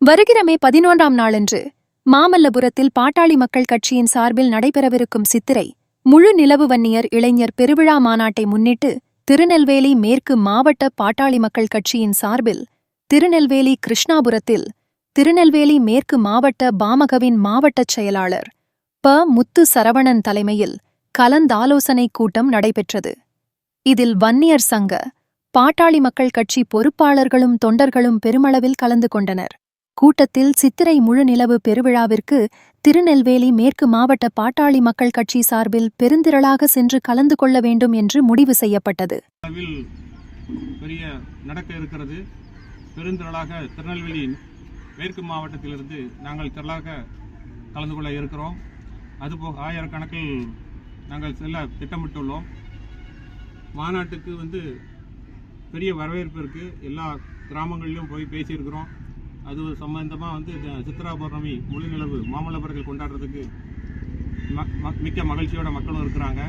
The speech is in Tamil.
வருகிற மே பதினொன்றாம் நாளன்று மாமல்லபுரத்தில் பாட்டாளி மக்கள் கட்சியின் சார்பில் நடைபெறவிருக்கும் சித்திரை முழு நிலவு வன்னியர் இளைஞர் பெருவிழா மாநாட்டை முன்னிட்டு திருநெல்வேலி மேற்கு மாவட்ட பாட்டாளி மக்கள் கட்சியின் சார்பில் திருநெல்வேலி கிருஷ்ணாபுரத்தில் திருநெல்வேலி மேற்கு மாவட்ட பாமகவின் மாவட்டச் செயலாளர் ப. முத்து சரவணன் தலைமையில் கலந்தாலோசனை கூட்டம் நடைபெற்றது. இதில் வன்னியர் சங்க பாட்டாளி மக்கள் கட்சி பொறுப்பாளர்களும் தொண்டர்களும் பெருமளவில் கலந்து கொண்டனர். கூட்டத்தில் சித்திரை முழு நிலவு பெருவிழாவிற்கு திருநெல்வேலி மேற்கு மாவட்ட பாட்டாளி மக்கள் கட்சி சார்பில் பெருந்திரளாக சென்று கலந்து கொள்ள வேண்டும் என்று முடிவு செய்யப்பட்டது. அளவில் பெரிய நடக்க இருக்கிறது. பெருந்திரளாக திருநெல்வேலி மேற்கு மாவட்டத்திலிருந்து நாங்கள் திரளாக கலந்து கொள்ள இருக்கிறோம். அதுபோக ஆயிரக்கணக்கில் நாங்கள் செல்ல திட்டமிட்டுள்ளோம். மாநாட்டுக்கு வந்து பெரிய வரவேற்பு இருக்குது எல்லா கிராமங்களிலும் போய் பேசியிருக்கிறோம். அது சம்பந்தமாக வந்து சித்ரா பௌர்ணமி முழுநிலவு மாமல்லபுரத்தில் கொண்டாடுறதுக்கு ம- மிக்க மகிழ்ச்சியோட மக்களும் இருக்கிறாங்க.